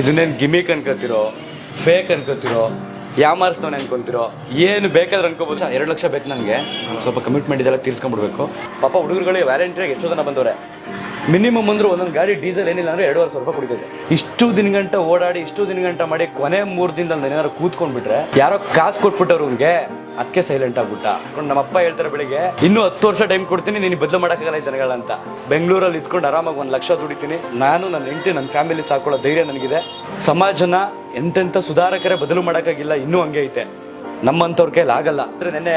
ಇದನ್ನೇನು gimmick ಅನ್ಕೋತಿರೋ fake ಅನ್ಕೋತಿರೋ ಯಾಮಾರಿಸ್ತವನೆ ಅನ್ಕೊಂತಿರೋ, ಏನು ಬೇಕಾದ್ರೆ ಅನ್ಕೋಬೋದು. ಎರಡು ಲಕ್ಷ ಬೇಕು ನನಗೆ. ಸ್ವಲ್ಪ ಕಮಿಟ್ಮೆಂಟ್ ಇದೆಲ್ಲ ತೀರ್ಸ್ಕೊಂಡ್ಬಿಡ್ಬೇಕು ಪಾಪ ಹುಡುಗರುಗಳಿಗೆ ವ್ಯಾರಂಟಿಯಾಗಿ ಎಷ್ಟೋ ಜನ ಬಂದವ್ರೆ. ಮಿನಿಮಮ್ ಅಂದ್ರೆ ಒಂದೊಂದು ಗಾಡಿ ಡೀಸೆಲ್ ಏನಿಲ್ಲ ಅಂದ್ರೆ ಎರಡುವರೆ ಸಾವಿರ ರೂಪಾಯಿ ಕುಡಿತೈತೆ ಇಷ್ಟು ದಿನಗಂಟ ಓಡಾಡಿ, ಇಷ್ಟು ದಿನಗಂಟ ಮಾಡಿ ಕೊನೆ ಮೂರು ದಿನದಲ್ಲಿ ಏನಾದ್ರು ಕೂತ್ಕೊಂಡ್ಬಿಟ್ರೆ ಯಾರೋ ಕಾಸು ಕೊಟ್ಬಿಟ್ಟವ್ರು ಅವ್ನಿಗೆ ಅದಕ್ಕೆ ಸೈಲೆಂಟ್ ಆಗ್ಬಿಟ್ಟ. ನಮ್ಮ ಅಪ್ಪ ಹೇಳ್ತಾರೆ ಬೆಳಿಗ್ಗೆ, ಇನ್ನೂ ಹತ್ತು ವರ್ಷ ಟೈಮ್ ಕೊಡ್ತೀನಿ, ನೀನು ಬದಲು ಮಾಡೋಕ್ಕಾಗಲ್ಲ ಈ ಜನಗಳಂತ ಬೆಂಗಳೂರಲ್ಲಿ ಇದ್ಕೊಂಡು ಆರಾಮಾಗಿ ಒಂದು ಲಕ್ಷ ದುಡಿತೀನಿ. ನಾನು ನನ್ನ ಹೆಂಡತಿ ನನ್ನ ಫ್ಯಾಮಿಲಿ ಸಾಕೊಳ್ಳೋ ಧೈರ್ಯ ನನಗಿದೆ. ಸಮಾಜನ ಎಂತೆಂಥ ಸುಧಾರಕರೇ ಬದಲು ಮಾಡೋಕ್ಕಾಗಿಲ್ಲ, ಇನ್ನೂ ಹಂಗೆ ಐತೆ. ನಮ್ಮಂಥವ್ರ ಕೈಲಿ ಆಗಲ್ಲ. ಅಂದ್ರೆ ನೆನ್ನೆ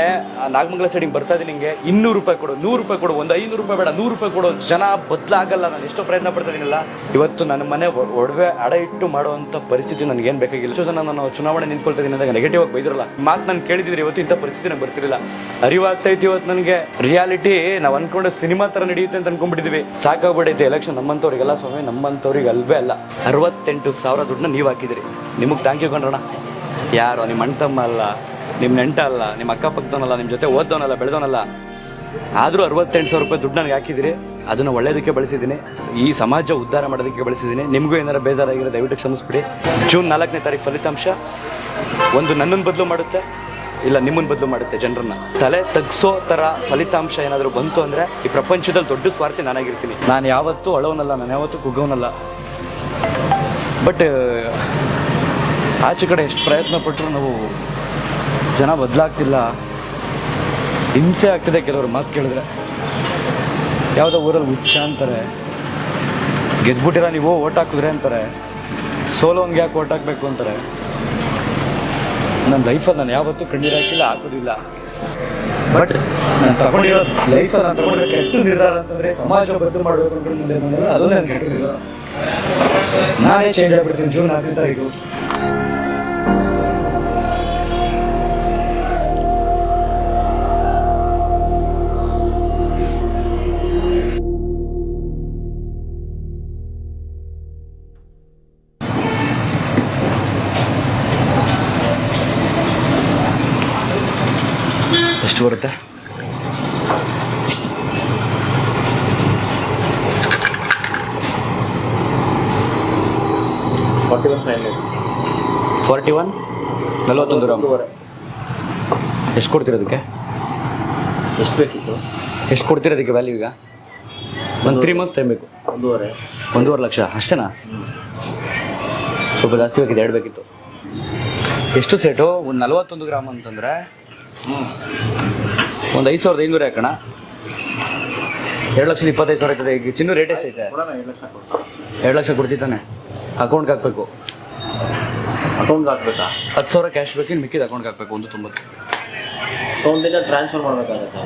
ನಾಗಮಂಗಲ ಸೈಡಿಗೆ ಬರ್ತಾ ಇದ್ದೀನಿ ನಿಂಗೆ, ಇನ್ನೂರು ರೂಪಾಯಿ ಕೊಡು, ನೂರು ರೂಪಾಯಿ ಕೊಡು, ಒಂದು ಐನೂರು ರೂಪಾಯಿ ಬೇಡ, ನೂರು ರೂಪಾಯಿ ಕೊಡು, ಜನ ಬದಲಾಗಲ್ಲ, ನಾನು ಎಷ್ಟೋ ಪ್ರಯತ್ನ ಪಡ್ತಾ ಇವತ್ತು ನನ್ನ ಮನೆ ಒಡವೆ ಅಡ ಇಟ್ಟು ಮಾಡುವಂಥ ಪರಿಸ್ಥಿತಿ ನನಗೆ ಏನು ಬೇಕಾಗಿಲ್ಲ. ಎಷ್ಟೋ ಜನ ನಾನು ಚುನಾವಣೆ ನಿಂತ್ಕೊಳ್ತಾ ಇದೀನಿ ಅಂದಾಗ ನೆಗೆಟಿವ್ ಆಗಿ ಬೈದ್ರಲ್ಲ. ಮಾತು ನಾನು ಕೇಳಿದಿದ್ರೆ ಇವತ್ತು ಇಂಥ ಪರಿಸ್ಥಿತಿ ನಂಗೆ ಬರ್ತಿರಲಿಲ್ಲ ಅರಿವಾಗ್ತೈತಿ ಇವತ್ತು ನನಗೆ. ರಿಯಾಲಿಟಿ ನಾವು ಅನ್ಕೊಂಡ ಸಿನಿಮಾ ತರ ನಡೆಯುತ್ತೆ ಅಂತ ಅನ್ಕೊಂಡ್ಬಿಟ್ಟಿದ್ವಿ. ಸಾಕಾಗ್ಬಿಟ್ಟೈತೆ ಎಲೆಕ್ಷನ್ ನಮ್ಮಂಥವ್ರಿಗೆಲ್ಲ ಸ್ವಾಮಿ, ನಮ್ಮಂಥವ್ರಿಗೆ ಅಲ್ವೇ ಅಲ್ಲ. ಅರವತ್ತೆಂಟು ಸಾವಿರ ದುಡ್ಡನ್ನ ನೀವು ಹಾಕಿದಿರಿ. ನಿಮಗೆ ಥ್ಯಾಂಕ್ ಯು ಕಣ್ರಣ ಯಾರೋ ನಿಮ್ಮ ಅಣ್ಣ ತಮ್ಮ ಅಲ್ಲ. ನಿಮ್ಮ ನೆಂಟ ಅಲ್ಲ ನಿಮ್ಮ ಅಕ್ಕಪಕ್ಕದವನಲ್ಲ ನಿಮ್ಮ ಜೊತೆ ಓದ್ದವನಲ್ಲ, ಬೆಳೆದವನಲ್ಲ. ಆದರೂ ಅರವತ್ತೆಂಟು ಸಾವಿರ ರೂಪಾಯಿ ದುಡ್ಡು ನನಗೆ ಹಾಕಿದಿರಿ. ಅದನ್ನು ಒಳ್ಳೇದಕ್ಕೆ ಬಳಸಿದ್ದೀನಿ. ಈ ಸಮಾಜ ಉದ್ಧಾರ ಮಾಡೋದಕ್ಕೆ ಬಳಸಿದ್ದೀನಿ. ನಿಮಗೂ ಏನಾರ ಬೇಜಾರಾಗಿರೋ ದಯವಿಟ್ಟು ಕ್ಷಮಿಸ್ಬಿಡಿ. ಜೂನ್ ನಾಲ್ಕನೇ ತಾರೀಕು ಫಲಿತಾಂಶ. ಒಂದು ನನ್ನನ್ನು ಬದಲು ಮಾಡುತ್ತೆ, ಇಲ್ಲ ನಿಮ್ಮನ್ನು ಬದಲು ಮಾಡುತ್ತೆ ಜನರನ್ನ. ತಲೆ ತಗ್ಸೋ ಥರ ಫಲಿತಾಂಶ ಏನಾದರೂ ಬಂತು ಅಂದರೆ ಈ ಪ್ರಪಂಚದಲ್ಲಿ ದೊಡ್ಡ ಸ್ವಾರ್ಥಿ ನಾನಾಗಿರ್ತೀನಿ. ನಾನು ಯಾವತ್ತೂ ಅಳವನಲ್ಲ ನಾನು ಯಾವತ್ತೂ ಕುಗ್ಗೋನಲ್ಲ ಬಟ್, ಆಚೆ ಕಡೆ ಎಷ್ಟು ಪ್ರಯತ್ನ ಪಟ್ಟರು ನಾವು ಜನ ಬದಲಾಗ್ತಿಲ್ಲ. ಹಿಂಸೆ ಆಗ್ತಿದೆ ಕೆಲವರು ಮಾತು ಕೇಳಿದ್ರೆ. ಯಾವುದೋ ಊರಲ್ಲಿ ಹುಚ್ಚ ಅಂತಾರೆ. ಗೆದ್ಬಿಟ್ಟಿರ ನೀವು, ಓಟ್ ಹಾಕಿದ್ರೆ ಅಂತಾರೆ. ಸೋಲೋನ್ಗೆ ಯಾಕೆ ಓಟ್ ಹಾಕಬೇಕು ಅಂತಾರೆ. ನನ್ನ ಲೈಫಲ್ಲಿ ನಾನು ಯಾವತ್ತೂ ಕಣ್ಣೀರು ಹಾಕಿಲ್ಲ, ಹಾಕೋದಿಲ್ಲ. ಬಟ್ ನಾನು ತಗೊಂಡಿರೋ ಲೈಫಲ್ಲಿ ನಾನು ತಗೊಂಡಿರೋ ಕೆಟ್ಟ ನಿರ್ಧಾರ ಅಂತಂದರೆ ಸಮಾಜ ಬದಲು ಮಾಡಬೇಕು ಅಂತ ಮುಂದೆ ನಾನು ಕೆಟ್ಟ ನಾನೇ ಚೇಂಜ್ ಆಗ್ಬಿಡ್ತೀನಿ ಜೂನ್ ನಾಲ್ಕನೇ ಎಷ್ಟು ಬರುತ್ತೆ? ಫಾರ್ಟಿ ಒನ್ ಫಾರ್ಟಿ ಒನ್ ನಲವತ್ತೊಂದು ಗ್ರಾಮ್. ಎಷ್ಟು ಕೊಡ್ತಿರೋದಕ್ಕೆ ಎಷ್ಟು ಬೇಕಿತ್ತು? ಎಷ್ಟು ಕೊಡ್ತಿರೋದಕ್ಕೆ ವ್ಯಾಲ್ಯೂ ಈಗ? ಒಂದು ತ್ರೀ ಮಂತ್ಸ್ ಟೈಮ್ ಬೇಕು. ಒಂದೂವರೆ. ಒಂದೂವರೆ ಲಕ್ಷ ಅಷ್ಟೇನಾ? ಸ್ವಲ್ಪ ಜಾಸ್ತಿ ಬೇಕಿತ್ತು ಎರಡು ಬೇಕಿತ್ತು. ಎಷ್ಟು ಸೆಟು ಒಂದು ನಲವತ್ತೊಂದು ಗ್ರಾಮ್ ಅಂತಂದರೆ ಒಂದು ಐದು ಸಾವಿರದ ಐನೂರು ಹಾಕೋಣ ಎರಡು ಲಕ್ಷದ ಇಪ್ಪತ್ತೈದು ಸಾವಿರ ಆಯ್ತದೆ. ಈಗ ಚಿನ್ನೂ ರೇಟ್ ಎಷ್ಟೈತೆ ಎರಡು ಲಕ್ಷ ಕೊಡ್ತಿದ್ದಾನೆ ಅಕೌಂಟ್ಗೆ ಹಾಕಬೇಕು. ಅಕೌಂಟ್ಗೆ ಹಾಕ್ಬೇಕಾ? ಹತ್ತು ಸಾವಿರ ಕ್ಯಾಶ್ ಬೇಕು ಇನ್ನು ಮಿಕ್ಕಿದ ಅಕೌಂಟ್ಗೆ ಹಾಕಬೇಕು ಒಂದು ತೊಂಬತ್ತು. ಅಕೌಂಟಿಂದ ಟ್ರಾನ್ಸ್ಫರ್ ಮಾಡಬೇಕಾಗತ್ತೆ.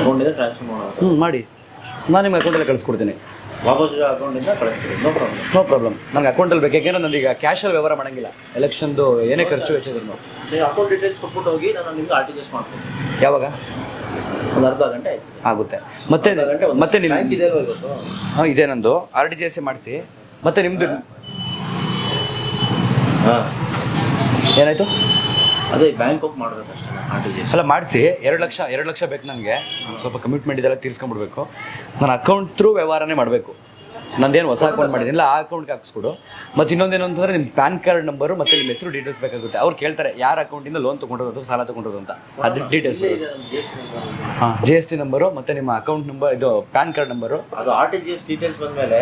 ಅಕೌಂಟಿಂದ ಟ್ರಾನ್ಸ್ಫರ್ ಮಾಡಬೇಕು. ಹ್ಞೂ ಮಾಡಿ. ನಾನು ನಿಮ್ಗೆ ಅಕೌಂಟಲ್ಲಿ ಕಳಿಸ್ಕೊಡ್ತೀನಿ. ವಾಪಸ್ ಅಕೌಂಟಿಂದ ಕಳಿಸ್ತೀನಿ ನೋ ಪ್ರಾಬ್ಲಮ್ ನೋ ಪ್ರಾಬ್ಲಮ್ ನಂಗೆ ಅಕೌಂಟಲ್ಲಿ ಬೇಕು. ಯಾಕೆಂದ್ರೆ ನನಗೆ ಈಗ ಕ್ಯಾಶಲ್ಲಿ ವ್ಯವಹಾರ ಮಾಡಂಗಿಲ್ಲ. ಎಲೆಕ್ಷನ್ದು ಏನೇ ಖರ್ಚು ವೆಚ್ಚಿದ್ರು ನಾವು ಅಕೌಂಟ್ ಡೀಟೇಲ್ಸ್ ಕೊಟ್ಬಿಟ್ಟು ಹೋಗಿ ನಾನು ನಿಮ್ಗೆ ಆರ್ ಟಿ ಜಿ ಮಾಡ್ತೀನಿ. ಯಾವಾಗ? ಒಂದು ಅರ್ಧ ಗಂಟೆ ಆಯ್ತು. ಆಗುತ್ತೆ. ಮತ್ತೆ ಅರ್ಧ ಗಂಟೆ ಒಂದು ಮತ್ತೆ ನಿಮ್ಮ ಬ್ಯಾಂಕ್ ಇದೆ ಅಲ್ವಾ ಇವತ್ತು? ಹಾಂ ಇದೆ ನಂದು. ಆರ್ ಡಿ ಜಿ ಎಸ್ ಮಾಡಿಸಿ. ಮತ್ತೆ ನಿಮ್ಮದು ಹಾಂ. ಏನಾಯಿತು? ಅದೇ ಬ್ಯಾಂಕ್ ಹೋಗಿ ಮಾಡ್ಬೇಕಷ್ಟೇ ಆರ್ ಟಿ ಜಿ ಅಲ್ಲ ಮಾಡಿಸಿ. ಎರಡು ಲಕ್ಷ ಎರಡು ಲಕ್ಷ ಬೇಕು ನನಗೆ ಸ್ವಲ್ಪ ಕಮಿಟ್ಮೆಂಟ್ ಇದೆಲ್ಲ ತೀರ್ಸ್ಕೊಂಡ್ಬಿಡ್ಬೇಕು. ನಾನು ಅಕೌಂಟ್ ಥ್ರೂ ವ್ಯವಹಾರನೇ ಮಾಡಬೇಕು. ನಂದೇನು ಹೊಸ ಅಕೌಂಟ್ ಮಾಡಿದಿಲ್ಲ ಆ ಅಕೌಂಟ್ಗೆ ಹಾಕಿಸ್ಕೊಡು. ಮತ್ತು ಇನ್ನೊಂದೇನು ಅಂತಂದರೆ ನಿಮ್ಮ ಪ್ಯಾನ್ ಕಾರ್ಡ್ ನಂಬರು ಮತ್ತು ನಿಮ್ಮ ಹೆಸರು ಡೀಟೇಲ್ಸ್ ಬೇಕಾಗುತ್ತೆ. ಅವ್ರು ಕೇಳ್ತಾರೆ ಯಾರ ಅಕೌಂಟಿಂದ ಲೋನ್ ತೊಗೊಂಡೋದು ಅಥವಾ ಸಾಲ ತೊಗೊಂಡೋದು ಅಂತ. ಅದ್ರ ಡೀಟೇಲ್ಸ್ ಹಾಂ ಜಿ ಎಸ್ ಟಿ ನಂಬರು ಮತ್ತು ನಿಮ್ಮ ಅಕೌಂಟ್ ನಂಬರ್ ಇದು ಪ್ಯಾನ್ ಕಾರ್ಡ್ ನಂಬರು ಅದು R T G S details ಬಂದಮೇಲೆ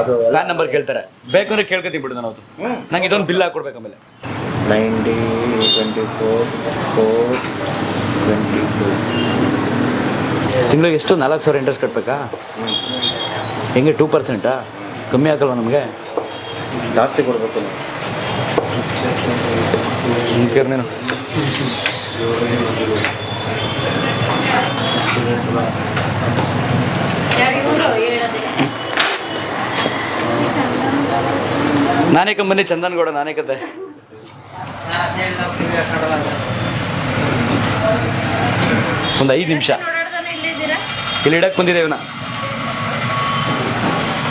ಅದು ಪ್ಯಾನ್ ನಂಬರ್ ಕೇಳ್ತಾರೆ. ಬೇಕಂದ್ರೆ ಕೇಳ್ಕೊತೀವಿ ಬಿಡು ನಾನು ಅದು. ನಂಗೆ ಇದೊಂದು ಬಿಲ್ ಹಾಕೊಡ್ಬೇಕು ಆಮೇಲೆ. Ninety twenty four four twenty two ತಿಂಗಳಿಗೆ ಎಷ್ಟು? ನಾಲ್ಕು ಸಾವಿರ ಇಂಟ್ರೆಸ್ಟ್ ಕಟ್ಟಬೇಕಾ ಹೆಂಗೆ ಟೂ ಪರ್ಸೆಂಟಾ? ಕಮ್ಮಿ ಆಗಲ್ವಾ ನಮಗೆ? ಜಾಸ್ತಿ ಕೊಡಬೇಕು. ನೀನು ಕಂಬನಿ ಚಂದನ್ ಗೌಡ ನಾನೇ ಕತೆ. ಒಂದು ಐದು ನಿಮಿಷ. ಇಲ್ಲಿ ಇಡಕ್ಕೆ ಬಂದಿದೆ ಇವನ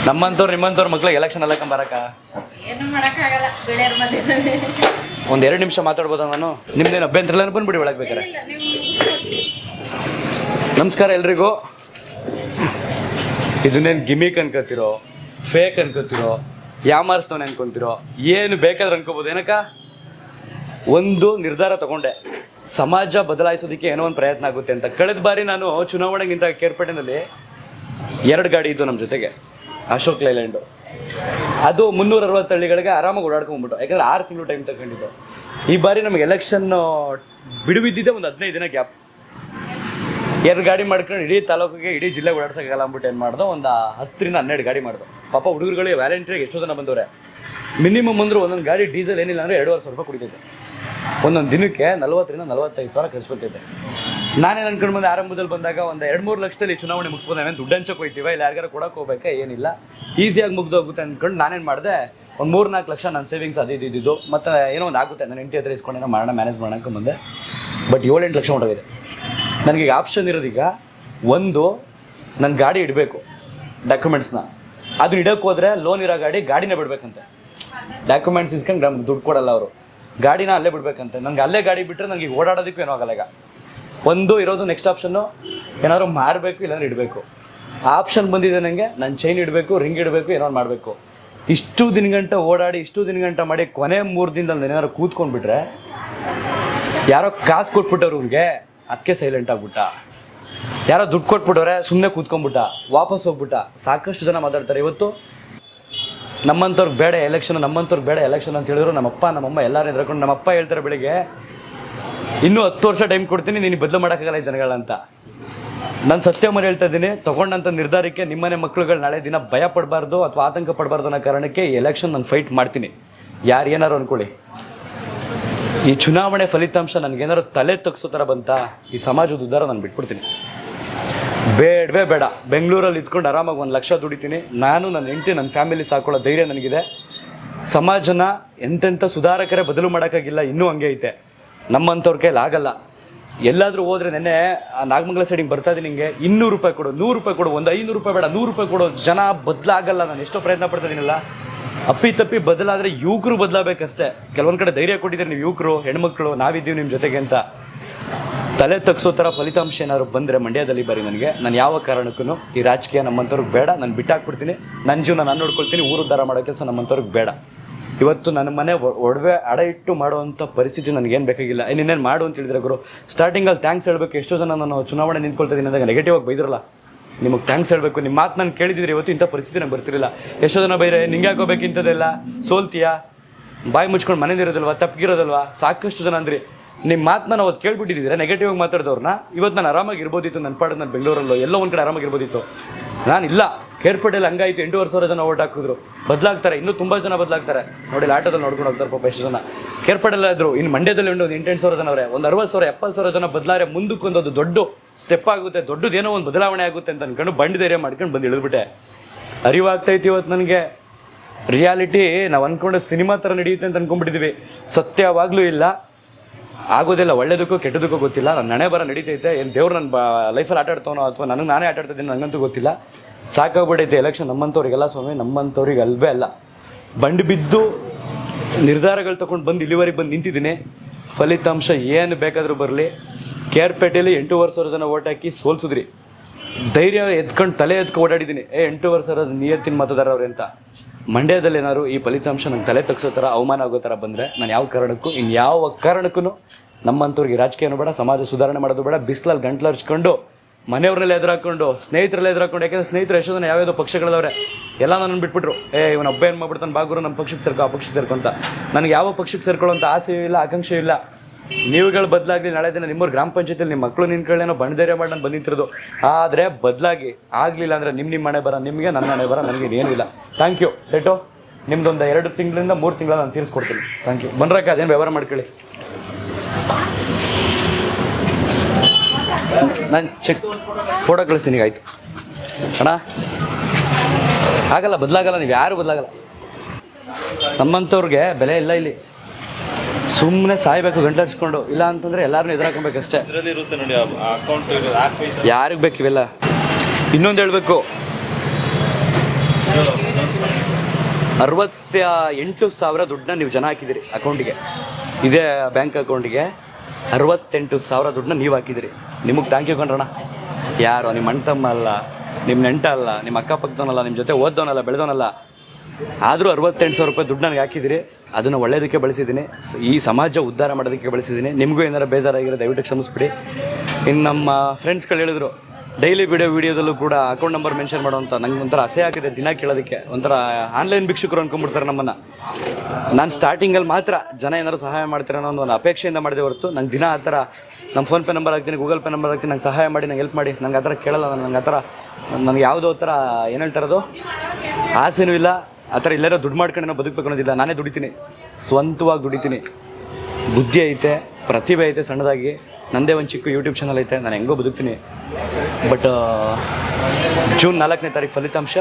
ನಮ್ಮಂಥವ್ರು ನಿಮ್ಮಂತವ್ರ ಮಕ್ಳಿಗೆ ಎಲೆಕ್ಷನ್ ಎಲ್ಲ ಬರಕ ಏನು ಮಾಡಕ್ಕಾಗಲ್ಲ ಬೆಳೆಯರ್ ಮಧ್ಯದಲ್ಲಿ. ಒಂದು ಎರಡು ನಿಮಿಷ ಮಾತಾಡ್ಬೋದಾ ನಾನು? ನಿಮ್ದೇನು ಅಭ್ಯಂತರ ಇಲ್ಲ ಬಂದ್ಬಿಡಿ ಒಳಗೆ ಬೇಕಾರೆ. ನಮಸ್ಕಾರ ಎಲ್ರಿಗೂ. ಇದನ್ನೇನು ಗಿಮಿಕ್ ಅನ್ಕೋತಿರೋ ಫೇಕ್ ಅನ್ಕೋತಿರೋ ಯಾಮಾರಿಸ್ತವನೆ ಅನ್ಕೊಂತಿರೋ ಏನು ಬೇಕಾದ್ರೆ ಅನ್ಕೋಬೋದು ಏನಕ್ಕ? ಒಂದು ನಿರ್ಧಾರ ತಗೊಂಡೆ. ಸಮಾಜ ಬದಲಾಯಿಸೋದಕ್ಕೆ ಏನೋ ಒಂದು ಪ್ರಯತ್ನ ಆಗುತ್ತೆ ಅಂತ. ಕಳೆದ ಬಾರಿ ನಾನು ಚುನಾವಣೆಗಿಂತ ಕೇರ್ಪೇಟೆನಲ್ಲಿ ಎರಡು ಗಾಡಿ ಇದ್ದು ನಮ್ಮ ಜೊತೆಗೆ. ಅಶೋಕ್ ಲೈಲ್ಯಾಂಡು. ಅದು ಮುನ್ನೂರ ಅರವತ್ತು ಹಳ್ಳಿಗಳಿಗೆ ಆರಾಮಾಗಿ ಓಡಾಡ್ಕೊಂಡ್ಬಿಟ್ಟು ಯಾಕಂದ್ರೆ ಆರು ತಿಂಗಳು ಟೈಮ್ ತಗೊಂಡಿದ್ದು. ಈ ಬಾರಿ ನಮಗೆ ಎಲೆಕ್ಷನ್ ಬಿಡುವಿದ್ದಿದ್ದೆ ಒಂದು ಹದಿನೈದು ದಿನ ಗ್ಯಾಪ್ ಎರಡು ಗಾಡಿ ಮಾಡ್ಕೊಂಡು ಇಡೀ ತಾಲೂಕಿಗೆ, ಇಡೀ ಜಿಲ್ಲೆ ಓಡಾಡ್ಸೋಕ್ಕಾಗಲ್ಲ ಅಂದ್ಬಿಟ್ಟು ಏನು ಮಾಡ್ದೋ, ಒಂದು ಹತ್ತರಿಂದ ಹನ್ನೆರಡು ಗಾಡಿ ಮಾಡ್ದೋ. ಪಾಪ ಹುಡುಗರುಗಳಿಗೆ ವ್ಯಾಲೆಂಟ್ರಿಗೆ ಎಷ್ಟೋ ಜನ ಬಂದವ್ರೆ. ಮಿನಿಮಮ್ ಅಂದ್ರೆ ಒಂದೊಂದು ಗಾಡಿ ಡೀಸೆಲ್ ಏನಿಲ್ಲ ಅಂದರೆ ಎರಡುವರೆ ಸಾವಿರ ರೂಪಾಯಿ ಕುಡಿತೈತೆ. ಒಂದೊಂದು ದಿನಕ್ಕೆ ನಲವತ್ತರಿಂದ ನಲವತ್ತೈದು ಸಾವಿರ ಖರ್ಚು ಬರ್ತೈತೆ. ನಾನೇನು ಅನ್ಕೊಂಡು ಬಂದೆ ಆರಂಭದಲ್ಲಿ ಬಂದಾಗ ಒಂದು ಎರಡು ಮೂರು ಲಕ್ಷದಲ್ಲಿ ಚುನಾವಣೆ ಮುಗಿಸ್ಬೋದು, ನಾವೇನು ದುಡ್ಡು ಹಂಚಕ್ಕೆ ಹೋಯ್ತೀವ? ಇಲ್ಲ, ಯಾರಿಗಾರು ಕೊಡಕ್ಕೆ ಹೋಗ್ಬೇಕಾ? ಏನಿಲ್ಲ. ಈಸಿಯಾಗಿ ಮುಗ್ದೋಗುತ್ತೆ ಅಂದ್ಕೊಂಡು ನಾನೇನು ಮಾಡಿದೆ, ಒಂದು ಮೂರು ನಾಲ್ಕು ಲಕ್ಷ ನನ್ನ ಸೇವಿಂಗ್ಸ್ ಅದು ಇದು ಇದ್ದಿದ್ದು ಮತ್ತು ಏನೋ ಒಂದು ಆಗುತ್ತೆ, ನನ್ನ ಹೆಂಡತಿ ಹತ್ರ ಇಸ್ಕೊಂಡೇನೋ ಮಾಡೋಣ ಮ್ಯಾನೇಜ್ ಮಾಡೋಕೆ ಬಂದೆ ಬಟ್ ಏಳೆಂಟು ಲಕ್ಷ ಹೊಂಟೋಗಿದೆ ನನಗೆ ಈಗ ಆಪ್ಷನ್ ಇರೋದೀಗ ಒಂದು ನನ್ನ ಗಾಡಿ ಇಡಬೇಕು ಡಾಕ್ಯುಮೆಂಟ್ಸ್ನ ಅದು ಇಡೋಕೆ ಹೋದರೆ ಲೋನ್ ಇರೋ ಗಾಡಿ ಗಾಡಿನೇ ಬಿಡಬೇಕಂತೆ. ಡಾಕ್ಯುಮೆಂಟ್ಸ್ ಇಸ್ಕೊಂಡು ನಮ್ಗೆ ದುಡ್ಡು ಕೊಡಲ್ಲ ಅವರು. ಗಾಡಿನ ಅಲ್ಲೇ ಬಿಡಬೇಕಂತೆ. ನನಗೆ ಅಲ್ಲೇ ಗಾಡಿ ಬಿಟ್ಟರೆ ನನಗೆ ಓಡಾಡೋದಕ್ಕೂ ಏನೋ ಆಗಲ್ಲ ಈಗ. ಒಂದು ಇರೋದು ನೆಕ್ಸ್ಟ್ ಆಪ್ಷನ್ನು ಏನಾದ್ರು ಮಾರಬೇಕು, ಇಲ್ಲಾಂದ್ರೆ ಇಡಬೇಕು. ಆಪ್ಷನ್ ಬಂದಿದೆ ನನಗೆ ನನ್ನ ಚೈನ್ ಇಡಬೇಕು ರಿಂಗ್ ಇಡಬೇಕು, ಏನಾದ್ರು ಮಾಡಬೇಕು. ಇಷ್ಟು ದಿನಗಂಟ ಓಡಾಡಿ, ಇಷ್ಟು ದಿನಗಂಟ ಮಾಡಿ, ಕೊನೆ ಮೂರು ದಿನದಲ್ಲಿ ಏನಾದ್ರು ಕೂತ್ಕೊಂಡ್ಬಿಟ್ರೆ, ಯಾರೋ ಕಾಸು ಕೊಟ್ಬಿಟ್ಟವ್ರು ಅವ್ರಿಗೆ ಅದಕ್ಕೆ ಸೈಲೆಂಟ್ ಆಗ್ಬಿಟ್ಟ. ಯಾರೋ ದುಡ್ಡು ಕೊಟ್ಬಿಟ್ಟವ್ರೆ ಸುಮ್ಮನೆ ಕೂತ್ಕೊಂಡ್ಬಿಟ್ಟ, ವಾಪಸ್ ಹೋಗ್ಬಿಟ್ಟ. ಸಾಕಷ್ಟು ಜನ ಮಾತಾಡ್ತಾರೆ. ಇವತ್ತು ನಮ್ಮಂಥವ್ರಿಗೆ ಬೇಡ ಎಲೆಕ್ಷನ್ ನಮ್ಮಂಥವ್ರಿಗೆ ಬೇಡ ಎಲೆಕ್ಷನ್ ಅಂತ ಹೇಳಿದ್ರು, ನಮ್ಮಪ್ಪ, ನಮ್ಮಮ್ಮ ಎಲ್ಲರೂ ಎದ್ರಕೊಂಡು ನಮ್ಮಪ್ಪ ಹೇಳ್ತಾರೆ ಬೆಳಿಗ್ಗೆ ಇನ್ನೂ ಹತ್ತು ವರ್ಷ ಟೈಮ್ ಕೊಡ್ತೀನಿ, ನೀನು ಬದಲು ಮಾಡೋಕ್ಕಾಗಲ್ಲ ಈ ಜನಗಳಂತ. ನಾನು ಸತ್ಯ ಹೇಳ್ತಾ ಇದ್ದೀನಿ ತಗೊಂಡಂಥ ನಿರ್ಧಾರಕ್ಕೆ ನಿಮ್ಮನೆ ಮಕ್ಕಳುಗಳು ನಾಳೆ ದಿನ ಭಯ ಪಡಬಾರ್ದು ಅಥವಾ ಆತಂಕ ಪಡಬಾರ್ದು ಅನ್ನೋ ಕಾರಣಕ್ಕೆ ಎಲೆಕ್ಷನ್ ನಾನು ಫೈಟ್ ಮಾಡ್ತೀನಿ. ಯಾರು ಏನಾರು ಅಂದ್ಕೊಳ್ಳಿ ಈ ಚುನಾವಣೆ ಫಲಿತಾಂಶ ನನಗೇನಾರು ತಲೆ ತಗ್ಸೋ ಥರ ಬಂತ, ಈ ಸಮಾಜದ ಉದ್ದಾರ ನಾನು ಬಿಟ್ಬಿಡ್ತೀನಿ. ಬೇಡವೇ ಬೇಡ. ಬೆಂಗಳೂರಲ್ಲಿ ಇದ್ಕೊಂಡು ಆರಾಮಾಗಿ ಒಂದು ಲಕ್ಷ ದುಡಿತೀನಿ. ನಾನು ನನ್ನ ಹೆಂಡತಿ ನನ್ನ ಫ್ಯಾಮಿಲಿ ಸಾಕೊಳ್ಳೋ ಧೈರ್ಯ ನನಗಿದೆ. ಸಮಾಜನ ಎಂತೆಂಥ ಸುಧಾರಕರೇ ಬದಲು ಮಾಡೋಕ್ಕಾಗಿಲ್ಲ, ಇನ್ನೂ ಹಂಗೆ ಐತೆ. ನಮ್ಮಂಥವ್ರ ಕೈಲಿ ಆಗಲ್ಲ. ಎಲ್ಲಾದರೂ ಹೋದ್ರೆ ನೆನ್ನೆ ನಾಗಮಂಗಲ ಸೈಡಿಗೆ ಬರ್ತಾ ಇದ್ದೀನಿ ನಿಮಗೆ ಇನ್ನೂರು ರೂಪಾಯಿ ಕೊಡು, ನೂರು ರೂಪಾಯಿ ಕೊಡು, ಒಂದು ಐನೂರು ರೂಪಾಯಿ ಬೇಡ, ನೂರು ರೂಪಾಯಿ ಕೊಡು, ಜನ ಬದಲಾಗಲ್ಲ, ನಾನು ಎಷ್ಟೋ ಪ್ರಯತ್ನ ಪಡ್ತಾ ಇದೀನಲ್ಲ. ಅಪ್ಪಿ ತಪ್ಪಿ ಬದಲಾದರೆ ಯುವಕರು ಬದಲಾಗಬೇಕಷ್ಟೇ. ಕೆಲವೊಂದು ಕಡೆ ಧೈರ್ಯ ಕೊಟ್ಟಿದ್ದೀರಿ ನೀವು ಯುವಕರು, ಹೆಣ್ಮಕ್ಳು, ನಾವಿದ್ದೀವಿ ನಿಮ್ಮ ಜೊತೆಗೆ ಅಂತ. ತಲೆ ತಗ್ಸೋ ಥರ ಫಲಿತಾಂಶ ಏನಾದ್ರು ಬಂದರೆ ಮಂಡ್ಯದಲ್ಲಿ ಬರೀ ನನಗೆ. ನಾನು ಯಾವ ಕಾರಣಕ್ಕೂ ಈ ರಾಜಕೀಯ ನಮ್ಮಂಥವ್ರಿಗೆ ಬೇಡ, ನಾನು ಬಿಟ್ಟಾಕ್ಬಿಡ್ತೀನಿ. ನನ್ನ ಜೀವನ ನಾನು ನೋಡ್ಕೊಳ್ತೀನಿ ಊರು ಉದ್ಧಾರ ಮಾಡೋ ಕೆಲಸ ನಮ್ಮಂಥವ್ರಿಗೆ ಬೇಡ. ಇವತ್ತು ನನ್ನ ಮನೆ ಒಡವೆ ಅಡ ಇಟ್ಟು ಮಾಡುವಂಥ ಪರಿಸ್ಥಿತಿ ನನಗೇನು ಬೇಕಾಗಿಲ್ಲ. ಇನ್ನೇನು ನೀನೇನು ಮಾಡು ಅಂತ ಹೇಳಿದ್ರೆ ಗುರು. ಸ್ಟಾರ್ಟಿಂಗಲ್ಲಿ ಥ್ಯಾಂಕ್ಸ್ ಹೇಳ್ಬೇಕು. ಎಷ್ಟೋ ಜನ ನಾನು ಚುನಾವಣೆ ನಿಂತ್ಕೊಳ್ತಿದ್ದೀನಿ ಅಂದಾಗ ನೆಗೆಟಿವ್ ಆಗಿ ಬೈದ್ರಲ್ಲ. ನಿಮಗೆ ಥ್ಯಾಂಕ್ಸ್ ಹೇಳಬೇಕು. ನಿಮ್ಮ ಮಾತು ನಾನು ಕೇಳಿದಿದ್ರೆ ಇವತ್ತು ಇಂಥ ಪರಿಸ್ಥಿತಿ ನಂಗೆ ಬರ್ತಿರಲಿಲ್ಲ. ಎಷ್ಟೋ ಜನ ಬೈರೆ ನಿಂಗೆ ಹಾಕೋಬೇಕು ಇಂಥದ್ದೆಲ್ಲ? ಸೋಲ್ತೀಯಾ? ಬಾಯಿ ಮುಚ್ಕೊಂಡು ಮನೇಲಿರೋದಲ್ವಾ ತಪ್ಪಿಗಿರೋದಲ್ವಾ? ಸಾಕಷ್ಟು ಜನ ಅಂದ್ರಿ. ನಿಮ್ಮ ಮಾತನ್ನ ನಾವು ಅವತ್ತು ಕೇಳ್ಬಿಟ್ಟಿದ್ದೀರಾ. ನೆಗೆಟಿವ್ ಆಗಿ ಮಾತಾಡಿದವ್ರನ್ನ. ಇವತ್ತು ನಾನು ಆರಾಮಾಗಿ ಇರ್ಬೋದಿತ್ತು. ನನ್ನ ಪಾಡು ನಾನು ಬೆಂಗಳೂರಲ್ಲೋ ಎಲ್ಲೋ ಒಂದು ಕಡೆ ಆರಾಮಾಗಿರ್ಬೋದಿತ್ತು ನಾನು ಇಲ್ಲ ಕೇರ್ಪೇಟೆಯಲ್ಲಿ ಹಂಗಾಯ್ತು, ಎಂಟೂವರೆ ಸಾವಿರ ಜನ ಓಟ್ ಹಾಕಿದ್ರು. ಬದಲಾಗ್ತಾರೆ, ಇನ್ನೂ ತುಂಬ ಜನ ಬದಲಾಗ್ತಾರೆ. ನೋಡಿ, ಆಟೋದಲ್ಲಿ ನೋಡ್ಕೊಂಡು ಹೋಗ್ತಾರೆ ಪಾಪ ಎಷ್ಟು ಜನ. ಏರ್ಪೋರ್ಟಲ್ಲಿ ಇದ್ರು ಇನ್ನು ಮಂಡ್ಯದಲ್ಲಿ ಒಂದು ಎಂಟೆಂಟು ಸಾವಿರ ಜನ ಅವರೇ ಒಂದು ಅರವತ್ತು ಸಾವಿರ, ಎಪ್ಪತ್ತು ಸಾವಿರ ಜನ ಬದಲಾರೆ ಮುಂದಕ್ಕೊಂದು ದೊಡ್ಡ ಸ್ಟೆಪ್ ಆಗುತ್ತೆ ದೊಡ್ಡದೇನೋ ಒಂದು ಬದಲಾವಣೆ ಆಗುತ್ತೆ ಅಂತ ಅನ್ಕೊಂಡು ಬಂಡಿ ಧೈರ್ಯ ಮಾಡ್ಕೊಂಡು ಬಂದು ಇಳಿದ್ಬಿಟ್ಟೆ. ಅರಿವಾಗ್ತೈತಿ ಇವತ್ತು ನನಗೆ. ರಿಯಾಲಿಟಿ ನಾವು ಅಂದ್ಕೊಂಡು ಸಿನಿಮಾ ಥರ ನಡೆಯುತ್ತೆ ಅಂತ ಅನ್ಕೊಂಡ್ಬಿಟ್ಟಿದ್ವಿ. ಸತ್ಯವಾಗ್ಲೂ ಇಲ್ಲ. ಆಗೋದಿಲ್ಲ, ಒಳ್ಳೇದಕ್ಕೂ ಕೆಟ್ಟದಕ್ಕೂ ಗೊತ್ತಿಲ್ಲ. ನನ್ನ ನಣೆ ಬರ ನಡೀತೈತೆ. ಏನು ದೇವ್ರು ನನ್ನ ಬ ಲೈಫಲ್ಲಿ ಆಟ ಆಡ್ತಾವನೋ ಅಥವಾ ನನಗೆ ನಾನೇ ಆಟಾಡ್ತಿದ್ದೀನಿ ನನಗಂತೂ ಗೊತ್ತಿಲ್ಲ. ಸಾಕಾಗ್ಬಿಟ್ಟೈತೆ ಎಲೆಕ್ಷನ್ ನಮ್ಮಂಥವ್ರಿಗೆಲ್ಲ ಸ್ವಾಮಿ ನಮ್ಮಂಥವ್ರಿಗೆ ಅಲ್ವೇ ಅಲ್ಲ. ಬಂಡು ಬಿದ್ದು ನಿರ್ಧಾರಗಳು ತಗೊಂಡು ಬಂದು ಇಲ್ಲಿವರೆಗೆ ಬಂದು ನಿಂತಿದ್ದೀನಿ. ಫಲಿತಾಂಶ ಏನು ಬೇಕಾದರೂ ಬರಲಿ. ಕೇರ್ಪೇಟೆಯಲ್ಲಿ ಎಂಟೂವರೆ ಸಾವಿರ ಜನ ಓಟ್ ಹಾಕಿ ಸೋಲ್ಸಿದ್ರಿ. ಧೈರ್ಯ ಎತ್ಕೊಂಡು ತಲೆ ಎದ್ಕೊಂಡು ಓಡಾಡಿದ್ದೀನಿ. ಏ, ಎಂಟೂವರೆ ಸಾವಿರ ನಿಯತ್ತಿನ ಮತದಾರ ಅವ್ರೆ ಅಂತ. ಮಂಡ್ಯದಲ್ಲಿ ಏನಾದ್ರು ಈ ಫಲಿತಾಂಶ ನಂಗೆ ತಲೆ ತಗ್ಸೋ ಥರ, ಅವಮಾನ ಆಗೋ ಥರ ಬಂದರೆ ನಾನು ಯಾವ ಕಾರಣಕ್ಕೂ ಇನ್ನು ಯಾವ ಕಾರಣಕ್ಕೂ ನಮ್ಮಂಥವ್ರಿಗೆ ರಾಜಕೀಯನೂ ಬೇಡ, ಸಮಾಜ ಸುಧಾರಣೆ ಮಾಡೋದು ಬೇಡ ಬಿಸಿಲಲ್ಲಿ ಗಂಟ್ಲು ಹರ್ಚ್ಕೊಂಡು ಮನೆಯವ್ರನ್ನೆಲ್ಲ ಎದುರಾಕೊಂಡು, ಸ್ನೇಹಿತರೆಲ್ಲ ಎದುರಾಕೊಂಡು, ಯಾಕಂದ್ರೆ ಸ್ನೇಹಿತರು ಎಷ್ಟೋ ಜನ ಯಾವ್ಯಾವ ಪಕ್ಷಗಳವ್ರೆ ಎಲ್ಲ ನನ್ನ ಬಿಟ್ಬಿಟ್ರು. ಏ, ಇವನ ಒಬ್ಬ ಏನು ಮಾಡ್ಬಿಡ್ತಾನೆ? ಬಾಗುರು ನಮ್ಮ ಪಕ್ಷಕ್ಕೆ ಸೇರ್ಕೊ, ಆ ಪಕ್ಷಕ್ಕೆ ಸೇರ್ಕೊಂತ ನನಗೆ ಯಾವ ಪಕ್ಷಕ್ಕೆ ಸೇರ್ಕೊಳ್ಳುವಂಥ ಆಸೆ ಇಲ್ಲ ಆಕಾಂಕ್ಷೆ ಇಲ್ಲ. ನೀವುಗಳು ಬದಲಾಗಲಿ ನಾಳೆ ದಿನ ನಿಮ್ಮೂರು ಗ್ರಾಮ ಪಂಚಾಯತಿಯಲ್ಲಿ ನಿಮ್ಮ ಮಕ್ಕಳು ನಿನ್ಕೊಳ್ಳೇನೋ ಬಂಡಧೈರ್ಯ ಮಾಡಿ ನಾನು ಬಂದಿತ್ತಿರೋದು ಆದರೆ ಬದಲಾಗಿ ಆಗಲಿಲ್ಲ ಅಂದರೆ ನಿಮ್ಮ ನಿಮ್ಮ ಮನೆ ಬರ, ನಿಮಗೆ ನನ್ನ ಮನೆ ಬರ ನನಗೆ ಏನಿಲ್ಲ ಥ್ಯಾಂಕ್ ಯು ಸೆಟು ನಿಮ್ದೊಂದು ಎರಡು ತಿಂಗಳಿಂದ ಮೂರು ತಿಂಗಳ ನಾನು ತೀರಿಸ್ಕೊಡ್ತೀನಿ. ಥ್ಯಾಂಕ್ ಯು ಬನ್ರಾಕ, ಅದೇನು ವ್ಯವಹಾರ ಮಾಡ್ಕೊಳ್ಳಿ? ನಾನು ಚೆಕ್ ಫೋಟೋ ಕಳಿಸ್ತೀನಿ ಆಯ್ತು. ಅಣ್ಣ? ಆಗಲ್ಲ ಬದಲಾಗಲ್ಲ ನೀವು ಯಾರು ಬದಲಾಗಲ್ಲ. ನಮ್ಮಂಥವ್ರಿಗೆ ಬೆಲೆ ಇಲ್ಲ ಇಲ್ಲಿ. ಸುಮ್ಮನೆ ಸಾಯ್ಬೇಕು ಗಂಟಲಿಸ್ಕೊಂಡು ಇಲ್ಲ ಅಂತಂದ್ರೆ ಎಲ್ಲಾರು ಎದುರಾಕೊಬೇಕಷ್ಟೇ ಇದರಲ್ಲಿ ಇರುತ್ತೆ ನೋಡಿ ಅಕೌಂಟ್ ಹಾಕಿ ಯಾರಿಗೆ ಬೇಕು ಇವೆಲ್ಲ? ಇನ್ನೊಂದು ಹೇಳಬೇಕು. ಅರವತ್ತ ಎಂಟು ಸಾವಿರ ದುಡ್ಡನ್ನ ನೀವು ಜನ ಹಾಕಿದಿರಿ ಅಕೌಂಟಿಗೆ. ಇದೇ ಬ್ಯಾಂಕ್ ಅಕೌಂಟಿಗೆ. ಅರವತ್ತೆಂಟು ಸಾವಿರ ದುಡ್ಡನ್ನ ನೀವು ಹಾಕಿದಿರಿ. ನಿಮಗೆ ಥ್ಯಾಂಕ್ ಯು ಕಣ್ರಣ ಯಾರು ನಿಮ್ಮ ಅಣ್ಣ ತಮ್ಮ ಅಲ್ಲ ನಿಮ್ಮ ನೆಂಟ ಅಲ್ಲ ನಿಮ್ಮ ಅಕ್ಕಪಕ್ಕದವನಲ್ಲ ನಿಮ್ಮ ಜೊತೆ ಓದ್ದವನಲ್ಲ, ಬೆಳೆದವನಲ್ಲ, ಆದರೂ ಅರವತ್ತೆಂಟು ಸಾವಿರ ರೂಪಾಯಿ ದುಡ್ಡು ನನಗೆ ಹಾಕಿದಿರಿ. ಅದನ್ನು ಒಳ್ಳೆಯದಕ್ಕೆ ಬಳಸಿದ್ದೀನಿ. ಈ ಸಮಾಜ ಉದ್ಧಾರ ಮಾಡೋದಕ್ಕೆ ಬಳಸಿದ್ದೀನಿ. ನಿಮಗೂ ಏನಾರು ಬೇಜಾರಾಗಿರೋ ದಯವಿಟ್ಟು ಕ್ಷಮಿಸ್ಬಿಡಿ. ಇನ್ನು ನಮ್ಮ ಫ್ರೆಂಡ್ಸ್ಗಳು ಹೇಳಿದ್ರು ಡೈಲಿ ವಿಡಿಯೋ ವಿಡಿಯೋದಲ್ಲೂ ಕೂಡ ಅಕೌಂಟ್ ನಂಬರ್ ಮೆನ್ಷನ್ ಮಾಡುವಂಥ ನಂಗೆ ಒಂಥರ ಅಸೆ ಆಗಿದೆ ದಿನ ಕೇಳೋದಕ್ಕೆ. ಒಂಥರ ಆನ್ಲೈನ್ ಭಿಕ್ಷುಕರು ಅನ್ಕೊಂಡ್ಬಿಡ್ತಾರೆ ನಮ್ಮನ್ನು. ನಾನು ಸ್ಟಾರ್ಟಿಂಗಲ್ಲಿ ಮಾತ್ರ ಜನ ಏನಾದ್ರು ಸಹಾಯ ಮಾಡ್ತಾರೆ ಅನ್ನೋ ಒಂದು ಅಪೇಕ್ಷೆಯಿಂದ ಮಾಡಿದೆ ಹೊರತು ನಂಗೆ ದಿನ ಆ ಥರ ನಮ್ಮ ಫೋನ್ಪೇ ನಂಬರ್ ಹಾಕ್ತೀನಿ ಗೂಗಲ್ ಪೇ ನಂಬರ್ ಹಾಕ್ತೀನಿ, ನಂಗೆ ಸಹಾಯ ಮಾಡಿ, ನಂಗೆ ಹೆಲ್ಪ್ ಮಾಡಿ, ನಂಗೆ ಆ ಥರ ಕೇಳಲ್ಲ ನಾನು. ನಂಗೆ ಆ ಥರ ನನಗೆ ಯಾವುದೋ ಥರ ಏನು ಹೇಳ್ತಾರದು ಆಸೆನೂ ಇಲ್ಲ. ಆ ಥರ ಎಲ್ಲಾರೋ ದುಡ್ಡು ಮಾಡ್ಕೊಂಡು ನಾವು ಬದುಕಬೇಕು ಅನ್ನೋದಿಲ್ಲ. ನಾನೇ ದುಡಿತೀನಿ. ಸ್ವಂತವಾಗಿ ದುಡಿತೀನಿ. ಬುದ್ಧಿ ಐತೆ, ಪ್ರತಿಭೆ ಐತೆ ಸಣ್ಣದಾಗಿ. ನಂದೇ ಒಂದು ಚಿಕ್ಕ ಯೂಟ್ಯೂಬ್ ಚಾನಲ್ ಐತೆ, ನಾನು ಹೆಂಗೋ ಬದುಕ್ತೀನಿ. ಬಟ್ ಜೂನ್ ನಾಲ್ಕನೇ ತಾರೀಕು ಫಲಿತಾಂಶ,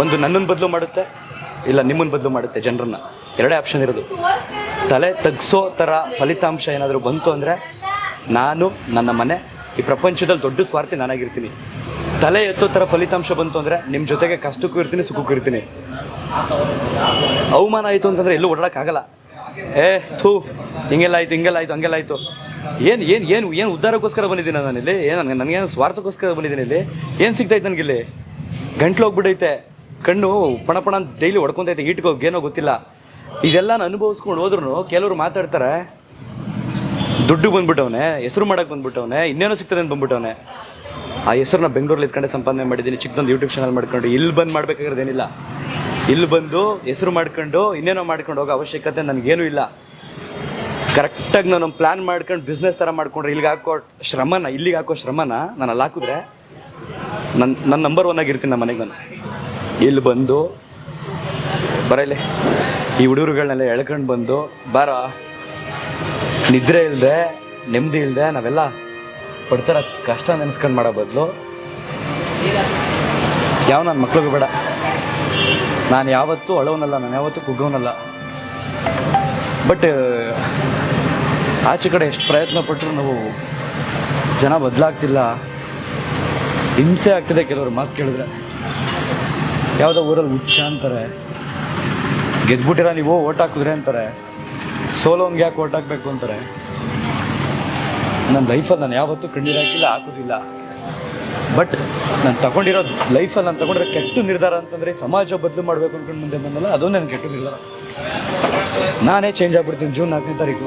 ಒಂದು ನನ್ನನ್ನು ಬದಲು ಮಾಡುತ್ತೆ, ಇಲ್ಲ ನಿಮ್ಮನ್ನು ಬದಲು ಮಾಡುತ್ತೆ ಜನರನ್ನ. ಎರಡೇ ಆಪ್ಷನ್ ಇರೋದು. ತಲೆ ತಗ್ಸೋ ಥರ ಫಲಿತಾಂಶ ಏನಾದರೂ ಬಂತು ಅಂದರೆ, ನಾನು, ನನ್ನ ಮನೆ, ಈ ಪ್ರಪಂಚದಲ್ಲಿ ದೊಡ್ಡ ಸ್ವಾರ್ಥಿ ನಾನಾಗಿರ್ತೀನಿ. ತಲೆ ಎತ್ತೋ ಥರ ಫಲಿತಾಂಶ ಬಂತು ಅಂದರೆ ನಿಮ್ಮ ಜೊತೆಗೆ ಕಷ್ಟಕ್ಕೂ ಇರ್ತೀನಿ, ಸುಖಕ್ಕೂ ಇರ್ತೀನಿ. ಅವಮಾನ ಆಯಿತು ಅಂತಂದರೆ ಎಲ್ಲೂ ಓಡಾಡೋಕ್ಕಾಗಲ್ಲ. ಏ, ಥೂ ಹಿಂಗೆಲ್ಲ ಆಯ್ತು ಹಿಂಗೆಲ್ಲ ಆಯ್ತು ಹಂಗೆಲ್ಲ ಆಯ್ತು ಏನು ಏನು ಏನು ಏನು ಉದ್ಧಾರಕ್ಕೋಸ್ಕರ ಬಂದಿದ್ದೀನಿ ನಾನಿಲ್ಲಿ ಏನು ನನಗೆ ನನಗೇನು ಸ್ವಾರ್ಥಕ್ಕೋಸ್ಕರ ಬಂದಿದ್ದೀನಿ ಇಲ್ಲಿ? ಏನು ಸಿಗ್ತೈತೆ ನನಗಿಲ್ಲಿ ಗಂಟ್ಲು ಹೋಗ್ಬಿಡೈತೆ ಕಣ್ಣು ಪಣ ಪಣ ಡೈಲಿ ಹೊಡ್ಕೊಂತೈತೆ ಈಟ್ಗೋ ಏನೋ ಗೊತ್ತಿಲ್ಲ. ಇದೆಲ್ಲ ನಾನು ಅನುಭವಿಸ್ಕೊಂಡು ಹೋದ್ರು ಕೆಲವರು ಮಾತಾಡ್ತಾರೆ, ದುಡ್ಡು ಬಂದ್ಬಿಟ್ಟವನೆ, ಹೆಸರು ಮಾಡಕ್ಕೆ ಬಂದ್ಬಿಟ್ಟವನೆ, ಇನ್ನೇನೋ ಸಿಗ್ತದೆ ಅಂತ ಬಂದ್ಬಿಟ್ಟವನೆ. ಆ ಹೆಸರನ್ನ ಬೆಂಗಳೂರಲ್ಲಿ ಇದ್ಕೊಂಡೆ ಸಂಪಾದನೆ ಮಾಡಿದ್ದೀನಿ, ಚಿಕ್ಕದೊಂದು ಯೂಟ್ಯೂಬ್ ಚಾನಲ್ ಮಾಡ್ಕೊಂಡು, ಇಲ್ಲಿ ಬಂದು ಮಾಡ್ಬೇಕಾಗಿರೋದೇನಿಲ್ಲ ಇಲ್ಲಿ ಬಂದು ಹೆಸರು ಮಾಡ್ಕೊಂಡು ಇನ್ನೇನೋ ಮಾಡ್ಕೊಂಡು ಹೋಗೋ ಅವಶ್ಯಕತೆ ನನಗೇನು ಇಲ್ಲ. ಕರೆಕ್ಟಾಗಿ ನಾನು ಪ್ಲ್ಯಾನ್ ಮಾಡ್ಕೊಂಡು ಬಿಸ್ನೆಸ್ ಥರ ಮಾಡ್ಕೊಂಡ್ರೆ ಇಲ್ಲಿಗೆ ಹಾಕೋ ಶ್ರಮನ, ಇಲ್ಲಿಗೆ ಹಾಕೋ ಶ್ರಮನ ನಾನು ಅಲ್ಲಿ ಹಾಕಿದ್ರೆ ನನ್ನ ನನ್ನ ನಂಬರ್ ಒನ್ ಆಗಿರ್ತೀನಿ ನಮ್ಮ ಮನೆಗೆ ನಾನು. ಇಲ್ಲಿ ಬಂದು ಬರಲಿ ಈ ಹುಡುಗರುಗಳನ್ನೆಲ್ಲ ಎಳ್ಕೊಂಡು ಬಂದು, ಬಾರ, ನಿದ್ರೆ ಇಲ್ಲದೆ ನೆಮ್ಮದಿ ಇಲ್ಲದೆ ನಾವೆಲ್ಲ ಪಡ್ತಾರ ಕಷ್ಟ ನೆನೆಸ್ಕೊಂಡು ಮಾಡೋ ಬದಲು. ಯಾವ ನನ್ನ ಮಕ್ಳಿಗೂ ಬೇಡ. ನಾನು ಯಾವತ್ತೂ ಅಳೋನಲ್ಲ ನಾನು ಯಾವತ್ತೂ ಕುಗ್ಗೋನಲ್ಲ ಬಟ್ ಆಚೆ ಕಡೆ ಎಷ್ಟು ಪ್ರಯತ್ನ ಪಟ್ಟರು ನಾವು ಜನ ಬದಲಾಗ್ತಿಲ್ಲ. ಹಿಂಸೆ ಆಗ್ತಿದೆ ಕೆಲವರು ಮಾತು ಕೇಳಿದ್ರೆ. ಯಾವುದೋ ಊರಲ್ಲಿ ಹುಚ್ಚ ಅಂತಾರೆ. ಗೆದ್ಬಿಟ್ಟಿರ ನೀವು, ಓಟ್ ಹಾಕಿದ್ರೆ ಅಂತಾರೆ. ಸೋಲೋನ್ಗೆ ಯಾಕೆ ಓಟ್ ಹಾಕಬೇಕು ಅಂತಾರೆ. ನನ್ನ ಲೈಫಲ್ಲಿ ನಾನು ಯಾವತ್ತೂ ಕಣ್ಣೀರು ಹಾಕಿಲ್ಲ, ಹಾಕೋದಿಲ್ಲ. ಬಟ್ ನಾನು ತಗೊಂಡಿರೋ ಲೈಫಲ್ಲಿ ನಾನು ತಗೊಂಡಿರೋ ಕೆಟ್ಟ ನಿರ್ಧಾರ ಅಂತಂದರೆ ಸಮಾಜ ಬದಲು ಮಾಡಬೇಕು ಅಂತ ಮುಂದೆ ಬಂದಲ್ಲ, ಅದು ನನಗೆ ಕೆಟ್ಟ ನಾನೇ ಚೇಂಜ್ ಆಗ್ಬಿಡ್ತೀನಿ ಜೂನ್ ನಾಲ್ಕನೇ ತಾರೀಕು.